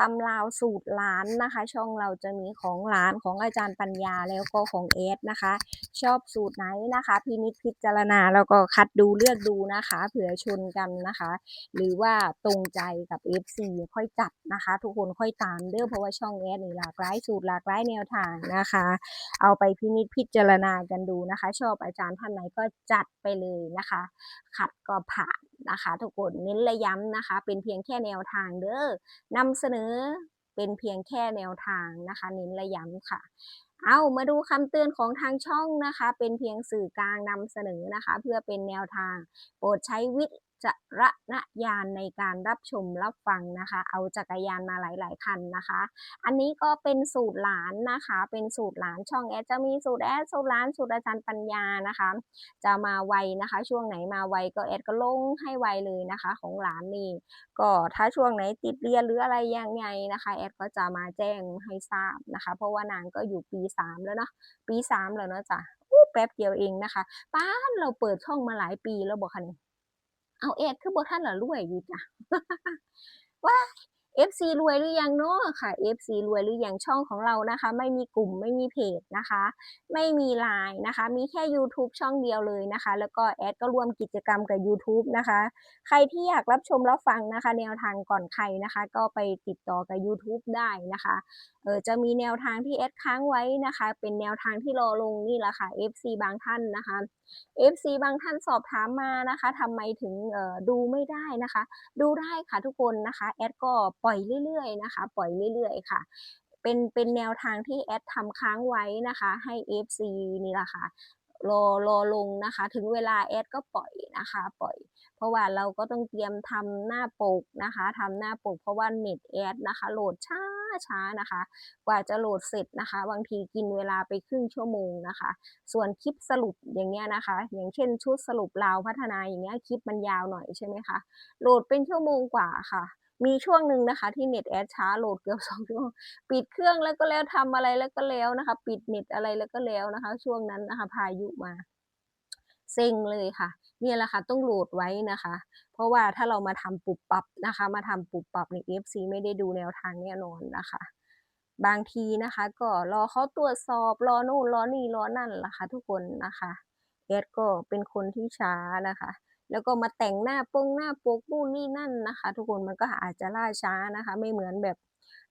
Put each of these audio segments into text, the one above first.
ตำลาวสูตรหลานนะคะ ช่องเราจะมีของหลานของอาจารย์ปัญญาแล้วก็ของเอสนะคะ ชอบสูตรไหนนะคะ พินิจพิจารณาแล้วก็คัดดูเลือกดูนะคะเผื่อชนกันนะคะ หรือว่าตรงใจกับ FC ค่อยจัดนะคะ ทุกคนค่อยตามเด้อเพราะว่าช่องแอดนี่หลากหลายสูตรหลากหลายแนวทางนะคะ เอาไปพินิจพิจารณากันดูนะคะ ชอบอาจารย์ท่านไหนก็จัดไปเลยนะคะ ขัดก็ผ่าน นะคะ ทุกคนเน้นและย้ำนะคะ เป็นเพียงแค่แนวทางเด้อนำเสนอเป็นเพียงแค่แนวทางนะคะ เน้นและย้ำค่ะเอามาดูคำเตือนของทางช่องนะคะ เป็นเพียงสื่อกลางนำเสนอนะคะ เพื่อเป็นแนวทาง โปรดใช้วิ จารณญาณในการรับชมรับฟังนะคะ เอาจักรยานมาหลาย ๆ คันนะคะ อันนี้ก็เป็นสูตรหลานนะคะ เป็นสูตรหลานช่องแอดจะมีสูตรแอดสูตรหลานสูตรอาจารย์ปัญญานะคะ จะมาไวนะคะ ช่วงไหนมาไวก็แอดก็ลงให้ไวเลยนะคะ ของหลานนี่ก็ถ้าช่วงไหนติดเรียนหรืออะไรยังไงนะคะแอดก็จะมาแจ้งให้ทราบนะคะ เพราะว่านางก็อยู่ปีสามแล้วเนาะปีสามแล้วเนาะจ้ะแป๊บเดียวเองนะคะป้านเราเปิดช่องมาหลายปีแล้วบอกค่ะเนี่ย เอาแอดคือบ่ท่านละรวยอยู่จ้ะว่า FC รวยหรือยังเนาะค่ะ FC รวยหรือยังช่องของเรานะคะ ไม่มีกลุ่มไม่มีเพจนะคะ ไม่มีไลน์นะคะ มีแค่ YouTube ช่องเดียวเลยนะคะ แล้วก็แอดก็ร่วมกิจกรรมกับ YouTube นะคะ ใครที่อยากรับชมรับฟังนะคะ แนวทางก่อนใครนะคะ ก็ไปติดต่อกับ YouTube ได้นะคะ เออจะมีแนวทางที่แอดค้างไว้นะคะ เป็นแนวทางที่รอลงนี่แหละค่ะ FC บางท่านนะคะ FC บางท่านสอบถามมานะคะทำไมถึงเออดูไม่ได้นะคะ ดูได้ค่ะทุกคนนะคะแอดก็ปล่อยเรื่อยๆนะคะ ปล่อยเรื่อยๆค่ะเป็นเป็นแนวทางที่แอดทำค้างไว้นะคะ ให้ FC นี่แหละค่ะรอรอลงนะคะ ถึงเวลาแอดก็ปล่อยนะคะ ปล่อย เพราะว่าเราก็ต้องเตรียมทำหน้าปกนะคะทำหน้าปกเพราะว่าเน็ตแอดนะคะ โหลดช้า ช้านะคะ กว่าจะโหลดเสร็จนะคะ บางทีกินเวลาไปครึ่งชั่วโมงนะคะ ส่วนคลิปสรุปอย่างเงี้ยนะคะ อย่างเช่นชุดสรุปลาวพัฒนาอย่างเงี้ยคลิปมันยาวหน่อยใช่ไหมคะโหลดเป็นชั่วโมงกว่าค่ะมีช่วงหนึ่งนะคะที่เน็ตแอดช้าโหลดเกือบสองชั่วโมงปิดเครื่องแล้วก็แล้วทำอะไรแล้วก็แล้วนะคะ ปิดเน็ตอะไรแล้วก็แล้วนะคะ ช่วงนั้นนะคะพายุมา เซ็งเลยค่ะเนี่ยแหละค่ะต้องโหลดไว้นะคะ เพราะว่าถ้าเรามาทำปุบปับนะคะ มาทำปุบปับใน FC ไม่ได้ดูแนวทางแน่นอนนะคะ บางทีนะคะ ก็รอเขาตรวจสอบรอนู่นรอนี่รอนั่นล่ะค่ะ ทุกคนนะคะแอดก็เป็นคนที่ช้านะคะ แล้วก็มาแต่งหน้าปงหน้าปกนู่นนี่นั่นนะคะ ทุกคนมันก็อาจจะล่าช้านะคะ ไม่เหมือนแบบ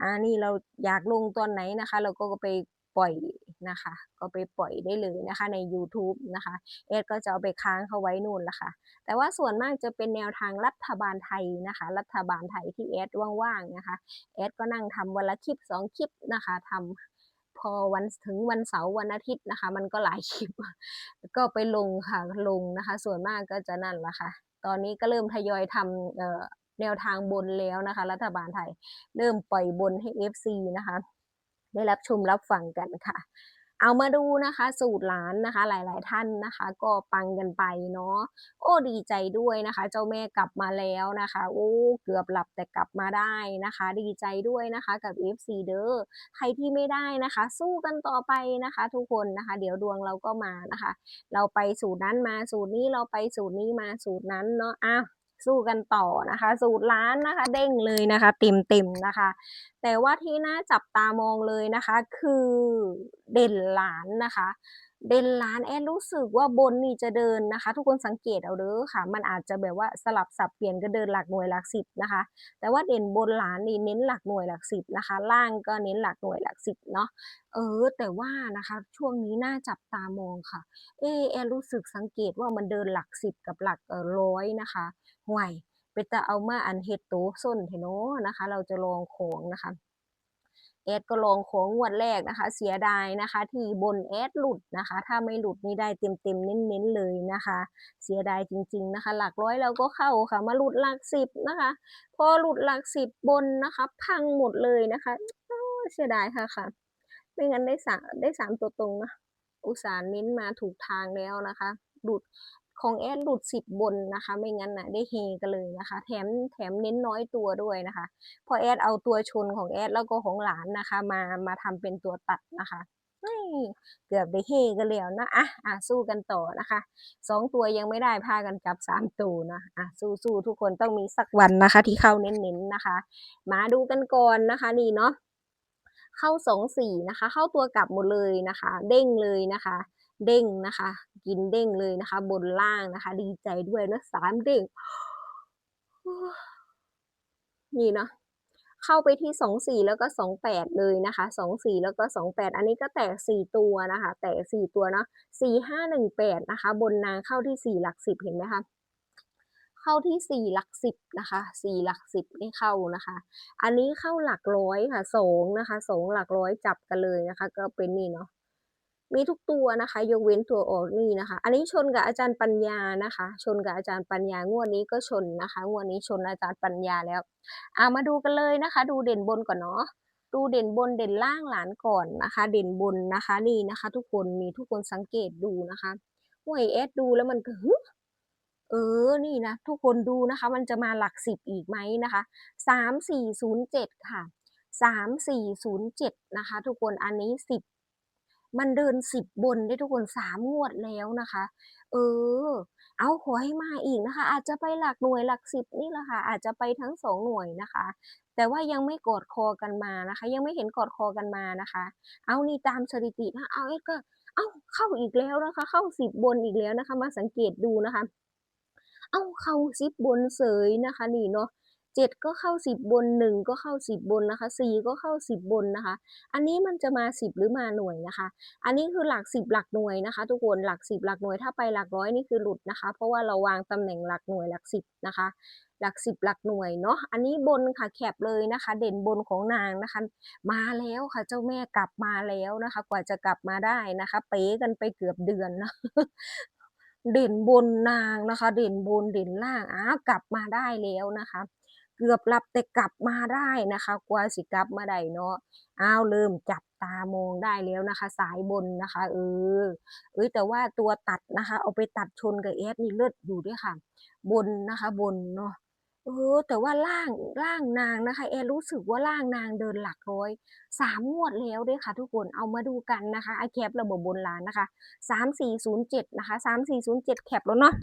อ่านี่เราอยากลงตอนไหนนะคะ เราก็ไป ปล่อยนะคะ ก็ไปปล่อยได้เลยนะคะใน YouTube นะคะแอดก็จะเอาไปค้างเขาไว้นู่นละค่ะ แต่ว่าส่วนมากจะเป็นแนวทางรัฐบาลไทยนะคะ รัฐบาลไทยที่แอดว่างๆนะคะแอดก็นั่งทำวันละคลิปสองคลิปนะคะทำพอวันถึงวันเสาร์วันอาทิตย์นะคะ มันก็หลายคลิป ก็ไปลงค่ะลงนะคะ ส่วนมากก็จะนั่นละค่ะ ตอนนี้ก็เริ่มทยอยทำเอ่อแนวทางบนแล้วนะคะ รัฐบาลไทย เริ่มปล่อยบนให้ FC นะคะ ได้รับชมรับฟังกันค่ะ เอามาดูนะคะ สูตรหลานนะคะ หลาย ๆ ท่านนะคะ ก็ปังกันไปเนาะโอ้ดีใจด้วยนะคะ เจ้าแม่กลับมาแล้วนะคะโอ้เกือบหลับแต่กลับมาได้นะคะ ดีใจด้วยนะคะกับ FC เด้อใครที่ไม่ได้นะคะ สู้กันต่อไปนะคะ ทุกคนนะคะ เดี๋ยวดวงเราก็มานะคะ เราไปสูตรนั้นมาสูตรนี้เราไปสูตรนี้มาสูตรนั้นเนาะอะ สู้กันต่อนะคะ สูตรล้านนะคะ เด้งเลยนะคะเต็มเต็มๆนะคะ แต่ว่าที่น่าจับตามองเลยนะคะ คือเด่นหลานนะคะ เด่นหลานแอดรู้สึกว่าบนนี่จะเดินนะคะ ทุกคนสังเกตเอาเด้อค่ะ มันอาจจะแบบว่าสลับสับเปลี่ยนก็เดินหลักหน่วยหลักสิบนะคะ แต่ว่าเด่นบนหลานนี่เน้นหลักหน่วยหลักสิบนะคะ ล่างก็เน้นหลักหน่วยหลักสิบเนาะเออแต่ว่านะคะช่วงนี้น่าจับตามองค่ะ เออแอดรู้สึกสังเกตว่ามันเดินหลักสิบกับหลักเออร้อยนะคะ ห่วยเป็นตาเอามาอันเฮ็ดโตส้นเถอะเนาะนะคะ เราจะลองของนะคะแอดก็ลองของงวดแรกนะคะ เสียดายนะคะ ที่บนแอดหลุดนะคะ ถ้าไม่หลุดนี่ได้เต็มๆเน้นๆเลยนะคะ เสียดายจริง ๆนะคะ หลักร้อยเราก็เข้าค่ะ มาหลุดหลักสิบนะคะ พอหลุดหลักสิบบนนะคะ พังหมดเลยนะคะเสียดายค่ะค่ะ ไม่งั้นได้สามได้สามตัวตรงนะอุตส่าห์เน้นมาถูกทางแล้วนะคะหลุด ของแอดหลุดสิบบนนะคะ ไม่งั้นนะได้เฮกันเลยนะคะ แถมแถมเน้นน้อยตัวด้วยนะคะ พอแอดเอาตัวชนของแอดแล้วก็ของหลานนะคะ มามาทำเป็นตัวตัดนะคะเกือบได้เฮกันแล้วนะอะอะสู้กันต่อนะคะสองตัวยังไม่ได้พากันจับสามตัวนะอะสู้สู้ทุกคนต้องมีสักวันนะคะ ที่เข้าเน้นๆนะคะ มาดูกันก่อนนะคะนี่เนาะเข้าสองสี่นะคะ เข้าตัวกลับหมดเลยนะคะ เด้งเลยนะคะ เด้งนะคะ กินเด้งเลยนะคะ บนล่างนะคะ ดีใจด้วยนะสามเด้งนี่เนาะเข้าไปที่สองสี่แล้วก็สองแปดเลยนะคะสองสี่แล้วก็สองแปดอันนี้ก็แตกสี่ตัวนะคะ แตกสี่ตัวเนาะสี่ห้าหนึ่งแปดนะคะ บนนางเข้าที่สี่หลักสิบเห็นไหมคะเข้าที่สี่หลักสิบนะคะสี่หลักสิบนี่เข้านะคะ อันนี้เข้าหลักร้อยค่ะสองนะคะสองหลักร้อยจับกันเลยนะคะ ก็เป็นนี่เนาะ มีทุกตัวนะคะ ยกเว้นตัวออกนี่นะคะ อันนี้ชนกับอาจารย์ปัญญานะคะ ชนกับอาจารย์ปัญญางวดนี้ก็ชนนะคะงวดนี้ชนอาจารย์ปัญญาแล้วอามาดูกันเลยนะคะ ดูเด่นบนก่อนเนาะดูเด่นบนเด่นล่างหลานก่อนนะคะ เด่นบนนะคะนี่นะคะ ทุกคนมีทุกคนสังเกตดูนะคะห่วยเอสดูแล้วมันก็เออ นี่นะ ทุกคนดูนะคะ มันจะมาหลักสิบอีกไหมนะคะสามสี่ศูนย์เจ็ดค่ะสามสี่ศูนย์เจ็ดนะคะ ทุกคนอันนี้สิบ มันเดินสิบบนได้ทุกคนสามงวดแล้วนะคะ เออ เอาขอให้มาอีกนะคะ อาจจะไปหลักหน่วยหลักสิบนี่แหละค่ะอาจจะไปทั้งสองหน่วยนะคะ แต่ว่ายังไม่กอดคอกันมานะคะ ยังไม่เห็นกอดคอกันมานะคะ เอานี่ตามสถิตินะเอาเอ็ก็เอาเข้าอีกแล้วนะคะ เข้าสิบบนอีกแล้วนะคะ มาสังเกตดูนะคะ เอาเข้าสิบบนเสยนะคะ นี่เนาะ เจ็ดก็เข้าสิบบนหนึ่งก็เข้าสิบบนนะคะสี่ก็เข้าสิบบนนะคะ อันนี้มันจะมาสิบหรือมาหน่วยนะคะ อันนี้คือหลักสิบหลักหน่วยนะคะ ทุกคนหลักสิบหลักหน่วยถ้าไปหลักร้อยนี่คือหลุดนะคะ เพราะว่าเราวางตำแหน่งหลักหน่วยหลักสิบนะคะ หลักสิบหลักหน่วยเนาะอันนี้บนค่ะแคบเลยนะคะ เด่นบนของนางนะคะ มาแล้วค่ะเจ้าแม่กลับมาแล้วนะคะ กว่าจะกลับมาได้นะคะ เป๊กันไปเกือบเดือนนะเด่นบนนางนะคะ เด่นบนเด่นล่างอ้าวกลับมาได้แล้วนะคะ เกือบหลับแต่กลับมาได้นะคะกว่าสิกลับมาได้เนาะอ้าวเริ่มจับตามองได้แล้วนะคะ สายบนนะคะเออเอ้ยแต่ว่าตัวตัดนะคะ เอาไปตัดชนกับเอสนี่เลิศอยู่ด้วยค่ะ บนนะคะบนเนาะเออแต่ว่าล่างล่างนางนะคะแอรู้สึกว่าล่างนางเดินหลักร้อยสามงวดแล้วด้วยค่ะทุกคนเอามาดูกันนะคะไอแคประบบบนล้านนะคะสามสี่ศูนย์เจ็ดนะคะสามสี่ศูนย์เจ็ดแคปแล้วเนาะ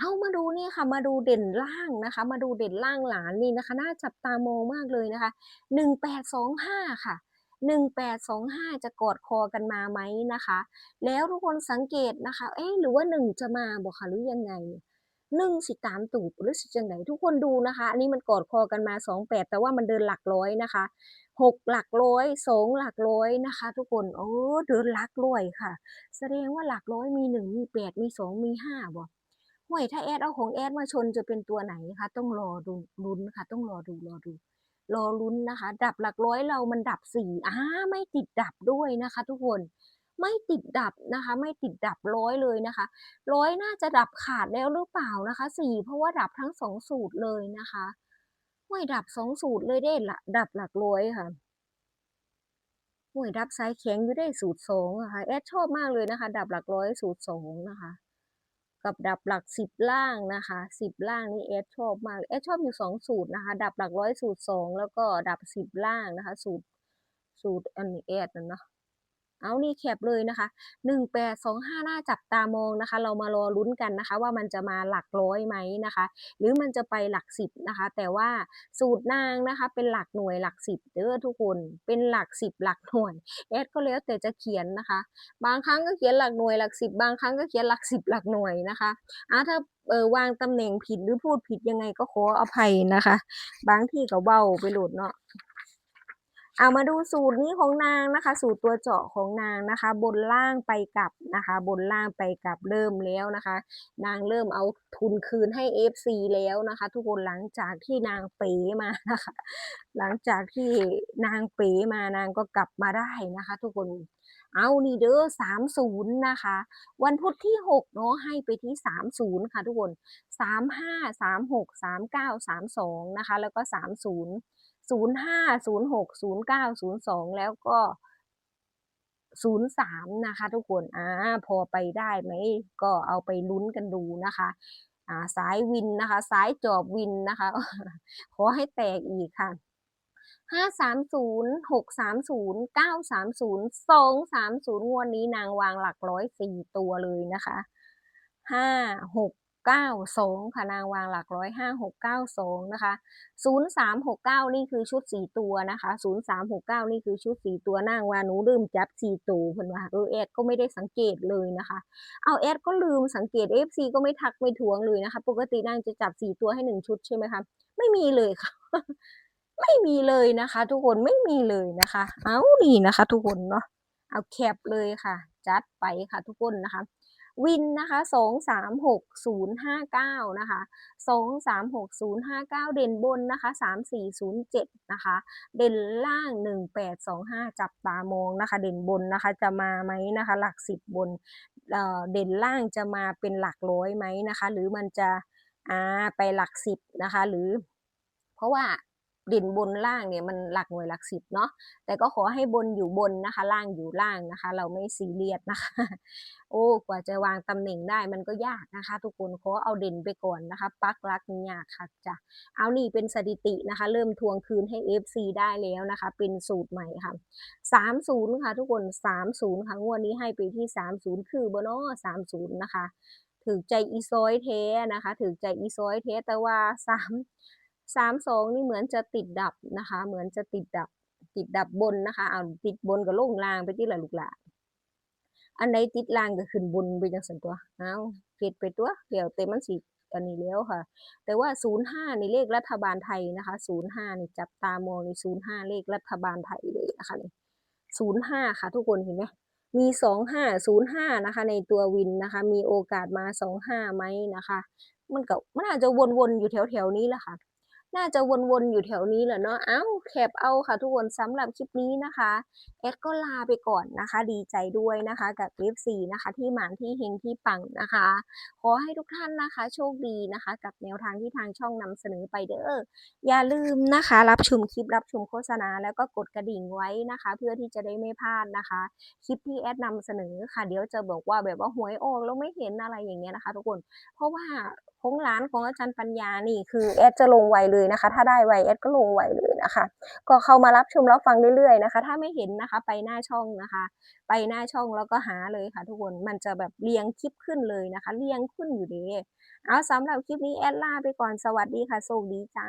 เอามาดูนี่ค่ะ มาดูเด่นล่างนะคะ มาดูเด่นล่างหลานนี่นะคะ น่าจับตามองมากเลยนะคะหนึ่งแปดสองห้าค่ะหนึ่งแปดสองห้าจะกอดคอกันมาไหมนะคะ แล้วทุกคนสังเกตนะคะ เอ๊ะหรือว่าหนึ่งจะมาบอกค่ะหรือยังไงหนึ่งสิตามตูดหรือสิจังไหนทุกคนดูนะคะ อันนี้มันกอดคอกันมาสองแปดแต่ว่ามันเดินหลักร้อยนะคะหกหลักร้อยสองหลักร้อยนะคะ ทุกคนโอ้เดินหลักร้อยค่ะ แสดงว่าหลักร้อยมีหนึ่งมีแปดมีสองมีห้าบ่ ห่วยถ้าแอดเอาของแอดมาชนจะเป็นตัวไหนคะ ต้องรอดูลุ้นค่ะ ต้องรอดูรอดู รอลุ้นนะคะ ดับหลักร้อยเรามันดับสี่อ่าไม่ติดดับด้วยนะคะ ทุกคนไม่ติดดับนะคะ ไม่ติดดับร้อยเลยนะคะ ร้อยน่าจะดับขาดแล้วหรือเปล่านะคะสี่เพราะว่าดับทั้งสองสูตรเลยนะคะห่วยดับสองสูตรเลยได้ละดับหลักร้อยค่ะห่วยดับไซแข็งอยู่ได้สูตรสองะค่ะแอดชอบมากเลยนะคะ ดับหลักร้อยสูตรสองนะคะ กับดับหลักสิบล่างนะคะสิบล่างนี่เอสชอบมากเอสชอบอยู่สองสูตรนะคะ ดับหลักร้อยสูตรสองแล้วก็ดับสิบล่างนะคะ สูตรสูตรอันนี้เอสนั่นเนาะ เอานี่แคปเลยนะคะหนึ่งแปดสองห้าน่าจับตามองนะคะ เรามารอลุ้นกันนะคะ ว่ามันจะมาหลักร้อยไหมนะคะ หรือมันจะไปหลักสิบนะคะ แต่ว่าสูตรนางนะคะ เป็นหลักหน่วยหลักสิบเด้อทุกคนเป็นหลักสิบหลักหน่วยแอดก็แล้วแต่จะเขียนนะคะ บางครั้งก็เขียนหลักหน่วยหลักสิบบางครั้งก็เขียนหลักสิบหลักหน่วยนะคะอ่าถ้าเออวางตำแหน่งผิดหรือพูดผิดยังไงก็ขออภัยนะคะ บางที่ก็เบาไปหลุดเนาะ เอามาดูสูตรนี้ของนางนะคะ สูตรตัวเจาะของนางนะคะ บนล่างไปกลับนะคะ บนล่างไปกลับเริ่มแล้วนะคะ นางเริ่มเอาทุนคืนให้ FC แล้วนะคะ ทุกคนหลังจากที่นางเป๋มานะคะ หลังจากที่นางเป๋มานางก็กลับมาได้นะคะ ทุกคนเอานี่เด้อสามศูนย์นะคะ วันพุธที่หกเนาะให้ไปที่สามศูนย์ค่ะทุกคนสามห้าสามหกสามเก้าสามสองนะคะ แล้วก็สามศูนย์ ศูนย์ห้าศูนย์หกศูนย์เก้าศูนย์สองแล้วก็03นะคะ ทุกคนอ่าพอไปได้ไหมก็เอาไปลุ้นกันดูนะคะอ่าสายวินนะคะ สายจอบวินนะคะ ขอให้แตกอีกค่ะห้าสามศูนย์หกสามศูนย์เก้าสามศูนย์สองสามศูนย์งวดนี้นางวางหลักร้อยสี่ตัวเลยนะคะห้าหก เก้าสงค่ะนางวางหลักร้อยห้าหกเก้าสองนะคะศูนย์สามหกเก้านี่คือชุดสี่ตัวนะคะศูนย์สามหกเก้านี่คือชุดสี่ตัวนางวาหนูลืมจับสี่ตัวเพิ่นว่าเออแอดก็ไม่ได้สังเกตเลยนะคะ เอาแอดก็ลืมสังเกต FC ก็ไม่ทักไม่ทวงเลยนะคะ ปกตินางจะจับสี่ตัวให้หนึ่งชุดใช่ไหมคะไม่มีเลยค่ะไม่มีเลยนะคะ ทุกคนไม่มีเลยนะคะ เอานี่นะคะ ทุกคนเนาะเอาแคปเลยค่ะ จัดไปค่ะทุกคนนะคะ วินนะคะสองสามหกศูนย์ห้าเก้านะคะสองสามหกศูนย์ห้าเก้าเด่นบนนะคะสามสี่ศูนย์เจ็ดนะคะ เด่นล่างหนึ่งแปดสองห้าจับตามองนะคะ เด่นบนนะคะจะมาไหมนะคะ หลักสิบบนเอ่อเด่นล่างจะมาเป็นหลักร้อยไหมนะคะ หรือมันจะอ่าไปหลักสิบนะคะ หรือ เพราะว่า ด่นบนล่างเนี่ยมันหลักหน่วยหลักสิบเนาะแต่ก็ขอให้บนอยู่บนนะคะ ล่างอยู่ล่างนะคะ เราไม่ซีเรียสนะคะ โอ้กว่าจะวางตำแหน่งได้มันก็ยากนะคะ ทุกคนขอเอาเด่นไปก่อนนะคะ ปักลักยากค่ะจ้ะเอานี่เป็นสถิตินะคะ เริ่มทวงคืนให้ FC ได้แล้วนะคะ เป็นสูตรใหม่ค่ะ30ค่ะทุกคน 30ค่ะงวดนี้ให้ไปที่ 30 คือบ่เนาะ30 นะคะถือใจอีซอยแท้นะคะถือใจอีซอยแท้แต่ว่าสาม สามสองนี่เหมือนจะติดดับนะคะ เหมือนจะติดดับ ติดดับบนนะคะ เอาติดบนกับลงล่างไปที่ละลูกหลานอันไหนติดล่างก็ขึ้นบนไปจังสันตัว เอาเก็ดไปตัวเดี๋ยวเต็มมันสิอันนี้แล้วค่ะ แต่ว่า 05นี่เลขรัฐบาลไทยนะคะ 05นี่จับตามองใน 05 เลขรัฐบาลไทยเลยนะคะนี่05 ค่ะทุกคนเห็นไหมมีสองห้าศูนย์ห้านะคะ ในตัววินนะคะ มีโอกาสมาสองห้าไหมนะคะ มันก็มันอาจจะวนๆอยู่แถวๆนี้แหละค่ะ น่าจะวนๆอยู่แถวนี้แหละเนาะ เอ้าแคปเอาค่ะทุกคนสำหรับคลิปนี้นะคะแอดก็ลาไปก่อนนะคะ ดีใจด้วยนะคะกับ F4 นะคะ ที่หมานที่เฮงที่ปังนะคะ ขอให้ทุกท่านนะคะ โชคดีนะคะ กับแนวทางที่ทางช่องนำเสนอไปเด้อ อย่าลืมนะคะ รับชมคลิปรับชมโฆษณา แล้วก็กดกระดิ่งไว้นะคะ เพื่อที่จะได้ไม่พลาดนะคะ คลิปที่แอดนำเสนอค่ะ เดี๋ยวจะบอกว่าแบบว่าหวยออกแล้วไม่เห็นอะไรอย่างเงี้ยนะคะ ทุกคน เพราะว่าของร้านของอาจารย์ปัญญานี่คือแอดจะลงไวเลยนะคะ ถ้าได้ไวแอดก็ลงไวเลยนะคะ ก็เข้ามารับชมรับฟังเรื่อยๆนะคะ ถ้าไม่เห็นนะคะไปหน้าช่องนะคะ ไปหน้าช่องแล้วก็หาเลยค่ะ ทุกคนมันจะแบบเรียงคลิปขึ้นเลยนะคะ เรียงขึ้นอยู่เลยเอาสำหรับคลิปนี้แอดลาไปก่อนสวัสดีค่ะโชคดีจ้า